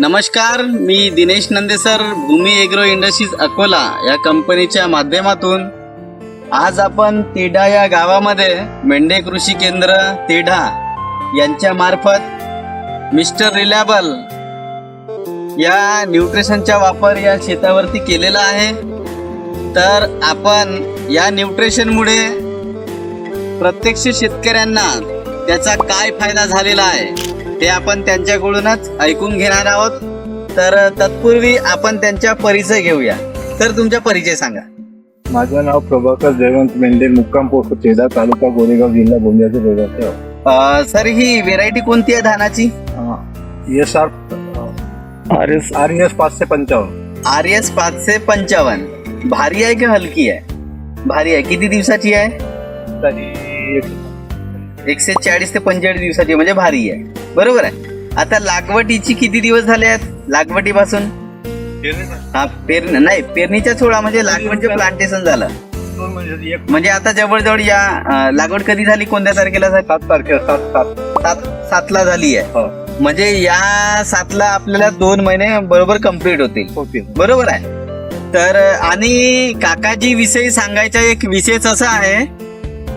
नमस्कार मी Dinesh Nandesar Bhumi agro industries Akola या कंपनीच्या माध्यमातून. आज आपण तेढा या गावामध्ये मेंढे कृषी केंद्र तेढा यांच्या मार्फत मिस्टर रिलायबल या न्यूट्रिशनचा वापर या शेतावरती केलेला आहे. तर आपण या न्यूट्रिशनमुळे प्रत्यक्ष शेतकऱ्यांना त्याचा काय फायदा झालेला आहे? ते आपण त्यांच्याकडूनच ऐकून घेणार आहोत. तर तत्पूर्वी आपण त्यांचा परिचय घेऊया. तर तुमचा परिचय सांगा. माझं नाव प्रभाकर जयवंत मेंढे मुक्काम पोस्ट चेदा तालुका गोरेगाव जिल्हा गोंदियाचे रहिवासी आहोत. अं, सर ही व्हेरायटी कोणती आहे धानाची? अं, S R R S. R S पाचशे पंचावन्न. आर एस पाचशे पंचावन्न. भारी आहे की हलकी आहे? भारी आहे. किती दिवसाची आहे? तरी एकशे चाळीस ते पंचेचाळीस दिवसाची आहे, म्हणजे भारी आहे. बरोबर आहे. आता लागवडीची किती दिवस झाले आहेत? लागवडीपासून? हा पेरणी नाही पेरणीच्या सोळा म्हणजे लागवडचं प्लांटेशन झालं. म्हणजे म्हणजे आता जवळजवळ या लागवड कधी झाली? कोणत्या तारखेला? सात तारखेला सात सात. सात सातला झाली आहे. हो, म्हणजे या सातला आपल्याला दोन महिने बरोबर कंप्लीट होतील. बरोबर आहे. तर आणि काकाजी विषयी सांगायचा एक विशेष असा आहे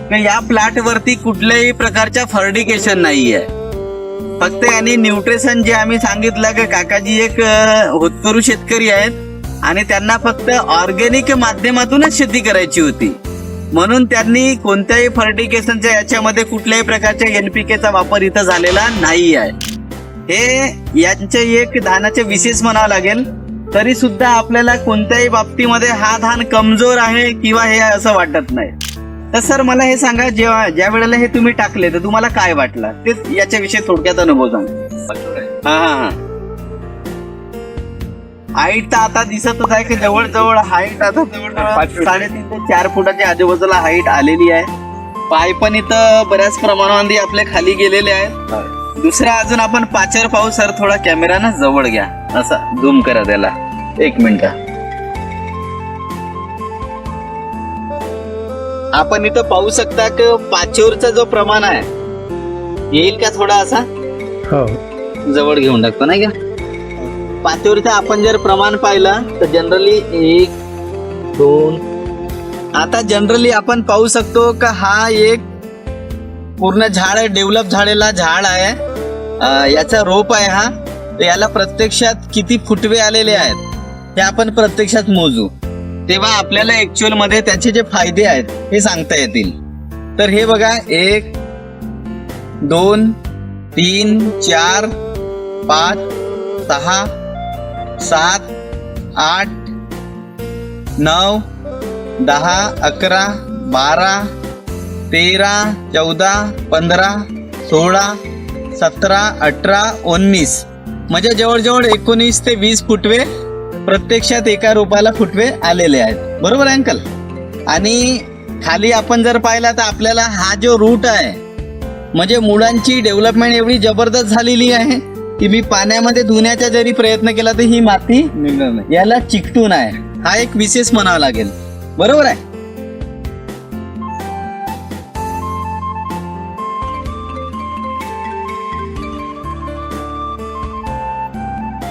की या प्लॉट वरती कुठल्याही प्रकारच्या फर्डिकेशन नाहीये. फक्त यांनी न्यूट्रिशन जे आम्ही सांगितलं की काकाजी एक होतकरू शेतकरी आहेत आणि त्यांना फक्त ऑर्गेनिक माध्यमातूनच शेती करायची होती. म्हणून त्यांनी कोणत्याही फर्टिकेशनच्या याच्यामध्ये कुठल्याही प्रकारच्या एनपीकेचा वापर इथं झालेला नाही आहे. हे यांचे एक धानाचे विशेष म्हणावं लागेल तरी सुद्धा आपल्याला कोणत्याही बाबतीमध्ये हा धान कमजोर आहे किंवा हे असं वाटत नाही. तर सर मला हे सांगा जेव्हा ज्या वेळेला हे तुम्ही टाकले तर तुम्हाला काय वाटलं? तेच याच्याविषयी थोडक्यात अनुभव सांगा. हा हाईट तर आता दिसतच आहे की जवळजवळ हाईट आता जवळजवळ. साडेतीन ते चार फुटाच्या आजूबाजूला हाईट आलेली आहे. पाय पण इथं बऱ्याच प्रमाणामध्ये आपले खाली गेलेले आहेत. दुसरा अजून आपण पाचर पाहू सर थोडा कॅमेरा ना जवळ घ्या. असा झूम करा त्याला. एक मिनिट. आपण इथं पाहू शकता की पाचोरचा जो प्रमाण आहे येईल का थोडा असा? हो. जवळ घेऊन टाकतो नाही का? पाचोरचं आपण जर प्रमाण पाहिलं तर जनरली एक दोन आता जनरली आपण पाहू शकतो का हा एक पूर्ण झाड डेव्हलप झालेला झाड आहे. याचा रोप आहे हा. याला प्रत्यक्षात किती फुटवे आलेले आहेत हे आपण प्रत्यक्षात मोजू. तेव्हा आपल्याला ऍक्च्युअलमध्ये त्याचे जे फायदे आहेत हे सांगता येतील. तर हे बघा एक दोन तीन चार पाच सहा सात आठ नऊ दहा अकरा बारा तेरा चौदा पंधरा सोळा सतरा अठरा उन्नीस. म्हणजे जवळजवळ एकोणीस ते वीस फुटवे प्रत्यक्षात एका रोपाला फुटवे आलेले आहेत. बरोबर आहे अंकल? आणि खाली आपण जर पाहिला तर आपल्याला हा जो रूट आहे म्हणजे मुलांची डेव्हलपमेंट एवढी जबरदस्त झालेली आहे की मी पाण्यामध्ये धुण्याचा जरी प्रयत्न केला तर ही माती याला चिकटून आहे. हा एक विशेष म्हणावा लागेल. बरोबर आहे?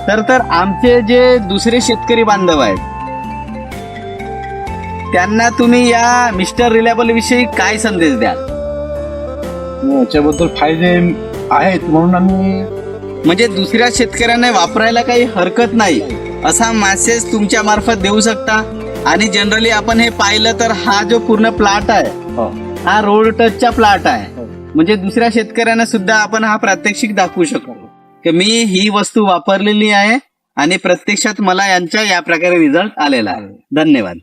तर तर आमचे जे दुसरे शेतकरी बांधव आहेत त्यांना तुम्ही या मिस्टर रिलायबल विषयी काय संदेश द्याल? याच्याबद्दल फायदे आहेत म्हणून आम्ही म्हणजे दुसऱ्या शेतकऱ्यांना वापरायला काही हरकत नाही असा मेसेज तुमच्या मार्फत देऊ शकता. आणि जनरली आपण हे पाहिलं तर हा जो पूर्ण प्लॉट आहे हो, हा रोड टचचा प्लॉट आहे. हो. म्हणजे दुसऱ्या शेतकऱ्यांना सुद्धा आपण हा प्रात्यक्षिक दाखवू शकतो की मी ही वस्तू वापरलेली आहे आणि प्रत्यक्षात मला यांच्या या प्रकारे रिझल्ट आलेला आहे. धन्यवाद.